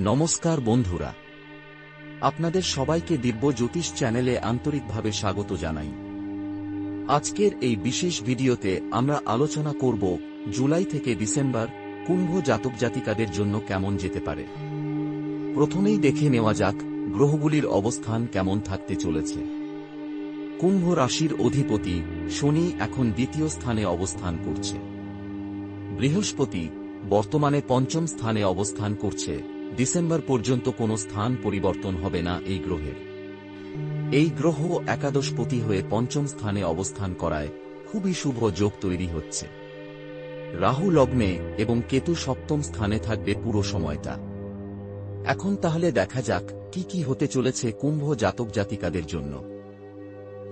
নমস্কার বন্ধুরা। আপনাদের সবাইকে দিব্য জ্যোতিষ চ্যানেলে আন্তরিকভাবে স্বাগত জানাই। আজকের এই বিশেষ ভিডিওতে আমরা আলোচনা করব জুলাই থেকে ডিসেম্বর কুম্ভ জাতক জাতিকাদের জন্য কেমন যেতে পারে। প্রথমেই দেখে নেওয়া যাক গ্রহগুলির অবস্থান কেমন থাকতে চলেছে। কুম্ভ রাশির অধিপতি শনি এখন দ্বিতীয় স্থানে অবস্থান করছে। বৃহস্পতি বর্তমানে পঞ্চম স্থানে অবস্থান করছে। ডিসেম্বর পর্যন্ত কোনো স্থান পরিবর্তন হবে না এই গ্রহের। এই গ্রহ একাদশপতি হয়ে পঞ্চম স্থানে অবস্থান করায় খুবই শুভ যোগ তৈরি হচ্ছে। রাহু লগ্নে এবং কেতু সপ্তম স্থানে থাকবে পুরো সময়টা। এখন তাহলে দেখা যাক কি কি হতে চলেছে কুম্ভ জাতক জাতিকাদের জন্য।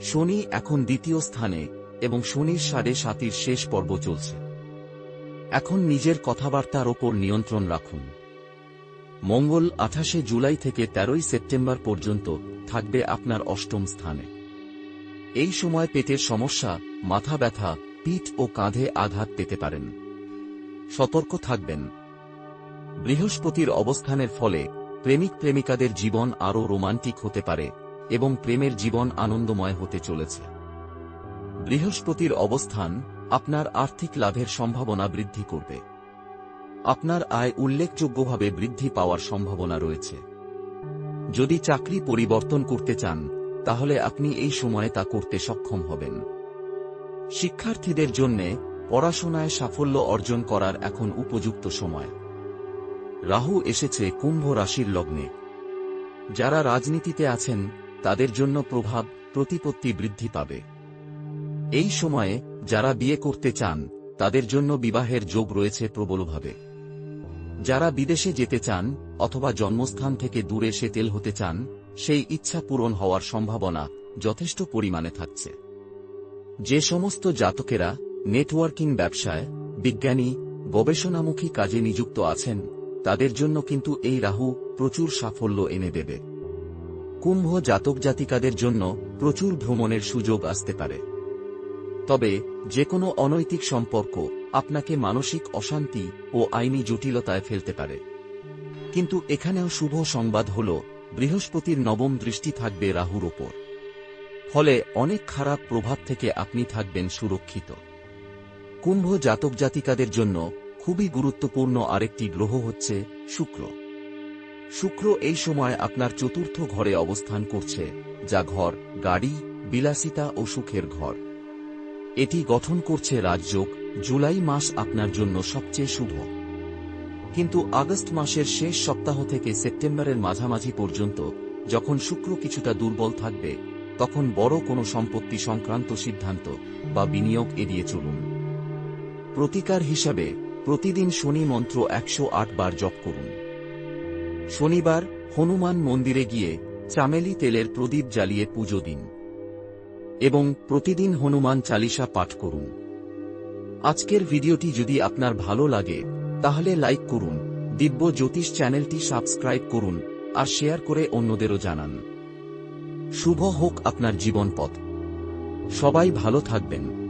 শনি এখন দ্বিতীয় স্থানে এবং শনির সাড়ে সাতির শেষ পর্ব চলছে। এখন নিজের কথাবার্তার ওপর নিয়ন্ত্রণ রাখুন। মঙ্গল আঠাশে জুলাই থেকে তেরোই সেপ্টেম্বর পর্যন্ত থাকবে আপনার অষ্টম স্থানে। এই সময় পেটের সমস্যা, মাথা ব্যথা, পিঠ ও কাঁধে আঘাত পেতে পারেন। সতর্ক থাকবেন। বৃহস্পতির অবস্থানের ফলে প্রেমিক প্রেমিকাদের জীবন আরও রোমান্টিক হতে পারে এবং প্রেমের জীবন আনন্দময় হতে চলেছে। বৃহস্পতির অবস্থান আপনার আর্থিক লাভের সম্ভাবনা বৃদ্ধি করবে। আপনার আয় উল্লেখযোগ্যভাবে বৃদ্ধি পাওয়ার সম্ভাবনা রয়েছে। যদি চাকরি পরিবর্তন করতে চান, তাহলে আপনি এই সময়ে তা করতে সক্ষম হবেন। শিক্ষার্থীদের জন্য পড়াশোনায় সাফল্য অর্জন করার এখন উপযুক্ত সময়। রাহু এসেছে কুম্ভ রাশির লগ্নে। যারা রাজনীতিতে আছেন, তাদের জন্য প্রভাব, প্রতিপত্তি বৃদ্ধি পাবে। এই সময়ে যারা বিয়ে করতে চান, তাদের জন্য বিবাহের যোগ রয়েছে প্রবলভাবে। যারা বিদেশে যেতে চান অথবা জন্মস্থান থেকে দূরে সেটেল হতে চান, সেই ইচ্ছা পূরণ হওয়ার সম্ভাবনা যথেষ্ট পরিমাণে থাকছে। যে সমস্ত জাতকেরা নেটওয়ার্কিং ব্যবসায়, বিজ্ঞানী, গবেষণামুখী কাজে নিযুক্ত আছেন, তাদের জন্য কিন্তু এই রাহু প্রচুর সাফল্য এনে দেবে। কুম্ভ জাতক জাতিকাদের জন্য প্রচুর ভ্রমণের সুযোগ আসতে পারে। তবে যে কোনো অনৈতিক সম্পর্ক আপনাকে মানসিক অশান্তি ও আইনি জটিলতায় ফেলতে পারে। কিন্তু এখানেও শুভ সংবাদ হল, বৃহস্পতির নবম দৃষ্টি থাকবে রাহুর ওপর। ফলে অনেক খারাপ প্রভাব থেকে আপনি থাকবেন সুরক্ষিত। কুম্ভ জাতক জাতিকাদের জন্য খুবই গুরুত্বপূর্ণ আরেকটি গ্রহ হচ্ছে শুক্র। শুক্র এই সময় আপনার চতুর্থ ঘরে অবস্থান করছে, যা ঘর, গাড়ি, বিলাসিতা ও সুখের ঘর। এটি গঠন করছে রাজযোগ, জুলাই মাস আপনার জন্য সবচেয়ে শুভ। কিন্তু আগস্ট মাসের শেষ সপ্তাহ থেকে সেপ্টেম্বরের মাঝামাঝি পর্যন্ত, যখন শুক্র কিছুটা দুর্বল থাকবে, তখন বড় কোনো সম্পত্তি সংক্রান্ত সিদ্ধান্ত বা বিনিয়োগ এড়িয়ে চলুন। প্রতিকার হিসাবে, প্রতিদিন শনি মন্ত্র একশো আট বার জপ করুন। শনিবার, হনুমান মন্দিরে গিয়ে, চামেলি তেলের প্রদীপ জ্বালিয়ে পুজো দিন। এবং প্রতিদিন হনুমান চালিসা পাঠ করুন। আজকের ভিডিওটি যদি আপনার ভালো লাগে, তাহলে লাইক করুন, দিব্য জ্যোতিষ চ্যানেলটি সাবস্ক্রাইব করুন, আর শেয়ার করে অন্যদেরও জানান। শুভ হোক আপনার জীবন পথ সবাই ভালো থাকবেন।